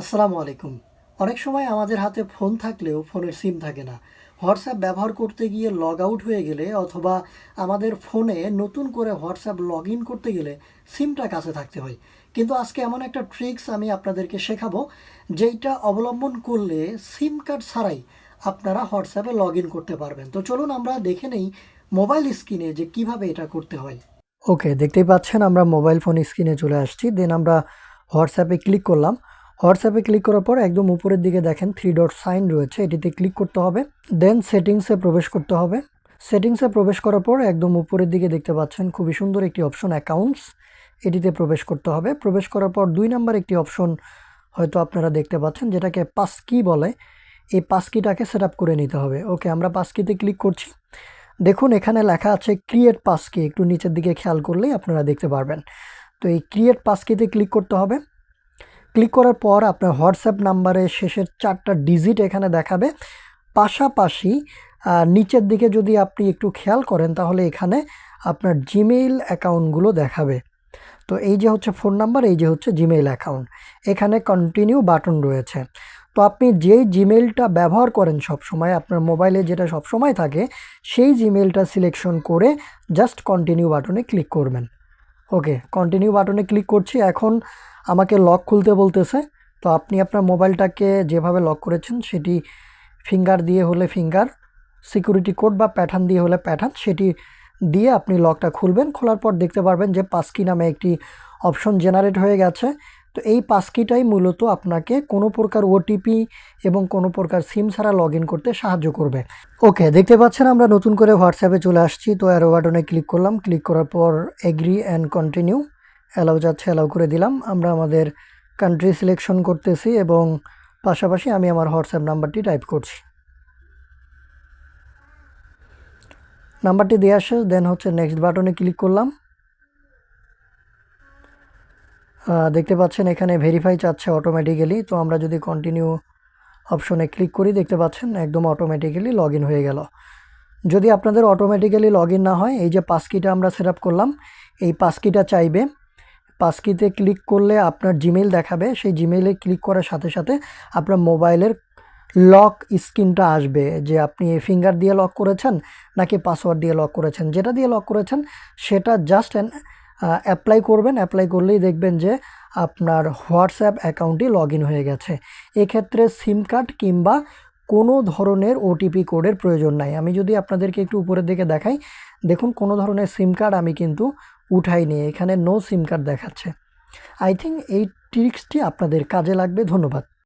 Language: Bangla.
আসসালামু আলাইকুম। অনেক সময় আমাদের হাতে ফোন থাকলেও ফোনের সিম থাকে না। হোয়াটসঅ্যাপ ব্যবহার করতে গিয়ে লগ আউট হয়ে গেলে অথবা আমাদের ফোনে নতুন করে হোয়াটসঅ্যাপ লগ ইন করতে গেলে সিমটা কাছে থাকতে হয়। কিন্তু আজকে এমন একটা ট্রিক্স আমি আপনাদেরকে শেখাবো, যেইটা অবলম্বন করলে সিম কার্ড ছাড়াই আপনারা হোয়াটসঅ্যাপে লগ ইন করতে পারবেন। তো চলুন আমরা দেখে নেই মোবাইল স্ক্রিনে যে কীভাবে এটা করতে হয়। ওকে, দেখতেই পাচ্ছেন আমরা মোবাইল ফোন স্ক্রিনে চলে আসছি। দেন আমরা হোয়াটসঅ্যাপে ক্লিক করলাম। হোয়াটসঅ্যাপে ক্লিক করার পর একদম উপরের দিকে দেখেন থ্রি ডট সাইন রয়েছে, এটিতে ক্লিক করতে হবে। দেন সেটিংসে প্রবেশ করতে হবে। সেটিংসে প্রবেশ করার পর একদম উপরের দিকে দেখতে পাচ্ছেন খুবই সুন্দর একটি অপশন অ্যাকাউন্টস এটিতে প্রবেশ করতে হবে। প্রবেশ করার পর দুই নাম্বার একটি অপশন হয়তো আপনারা দেখতে পাচ্ছেন, যেটাকে পাসকি বলে। এই পাসকিটাকে সেট আপ করে নিতে হবে। ওকে আমরা পাসকিতে ক্লিক করছি। দেখুন, এখানে লেখা আছে ক্রিয়েট পাসকি একটু নিচের দিকে খেয়াল করলেই আপনারা দেখতে পারবেন। তো এই ক্রিয়েট পাসকিতে ক্লিক করতে হবে। ক্লিক করার পর আপনার হোয়াটসঅ্যাপ নাম্বারের শেষের চারটা ডিজিট এখানে দেখাবে। পাশাপাশি নিচের দিকে যদি আপনি একটু খেয়াল করেন, তাহলে এখানে আপনার জিমেইল অ্যাকাউন্টগুলো দেখাবে। তো এই যে হচ্ছে ফোন নাম্বার এই যে হচ্ছে জিমেইল অ্যাকাউন্ট এখানে কন্টিনিউ বাটন রয়েছে। তো আপনি যেই জিমেইলটা ব্যবহার করেন সব সময় আপনার মোবাইলে যেটা সব সময় থাকে, সেই জিমেইলটা সিলেকশন করে জাস্ট কন্টিনিউ বাটনে ক্লিক করবেন। ওকে কন্টিনিউ বাটনে ক্লিক করছি। এখন আমাকে লক খুলতে বলতেছে। তো আপনি আপনার মোবাইলটাকে যেভাবে লক করেছেন, সেটি ফিঙ্গার দিয়ে হলে ফিঙ্গার সিকিউরিটি কোড বা প্যাটার্ন দিয়ে হলে প্যাটার্ন সেটি দিয়ে আপনি লকটা খুলবেন। খোলার পর দেখতে পারবেন যে পাসকি নামে একটি অপশন জেনারেট হয়ে গেছে। তো এই পাসকিটাই মূলত আপনাকে কোনো প্রকার ওটিপি এবং কোনো প্রকার সিম ছাড়া লগ করতে সাহায্য করবে। ওকে দেখতে পাচ্ছেন আমরা নতুন করে হোয়াটসঅ্যাপে চলে আসছি। তো অ্যারো বাটনে ক্লিক করলাম। ক্লিক করার পর এগ্রি অ্যান্ড কন্টিনিউ অ্যালাউ যাচ্ছে অ্যালাউ করে দিলাম। আমরা আমাদের কান্ট্রি সিলেকশন করতেছি এবং পাশাপাশি আমি আমার হোয়াটসঅ্যাপ নাম্বারটি টাইপ করছি। নাম্বারটি দেওয়া শেষ দেন হচ্ছে নেক্সট বাটনে ক্লিক করলাম। দেখতে পাচ্ছেন এখানে ভেরিফাই চাচ্ছে অটোমেটিক্যালি তো আমরা যদি কন্টিনিউ অপশনে ক্লিক করি, দেখতে পাচ্ছেন একদম অটোমেটিক্যালি লগ হয়ে গেল। যদি আপনাদের অটোমেটিক্যালি লগ না হয়, এই যে পাসকিটা আমরা সেট করলাম, এই পাসকিটা চাইবে। পাসকিতে ক্লিক করলে আপনার জিমেইল দেখাবে, সেই জিমেইলে ক্লিক করার সাথে সাথে আপনার মোবাইলের লক স্ক্রিনটা আসবে। যে আপনি ফিঙ্গার দিয়ে লক করেছেন, নাকি পাসওয়ার্ড দিয়ে লক করেছেন? যেটা দিয়ে লক করেছেন, সেটা জাস্ট অ্যাপ্লাই করবেন অ্যাপ্লাই করলেই দেখবেন যে আপনার হোয়াটসঅ্যাপ অ্যাকাউন্টটি লগ হয়ে গেছে। এক্ষেত্রে সিম কার্ড কিংবা কোনো ধরনের ওটিপি কোডের প্রয়োজন নাই। আমি যদি আপনাদেরকে একটু উপরের দিকে দেখাই, দেখুন কোনো ধরনের সিম কার্ড আমি কিন্তু উঠাইনি, এখানে নো সিম কার্ড দেখাচ্ছে। আই থিঙ্ক এই ট্রিক্সটি আপনাদের কাজে লাগবে, ধন্যবাদ।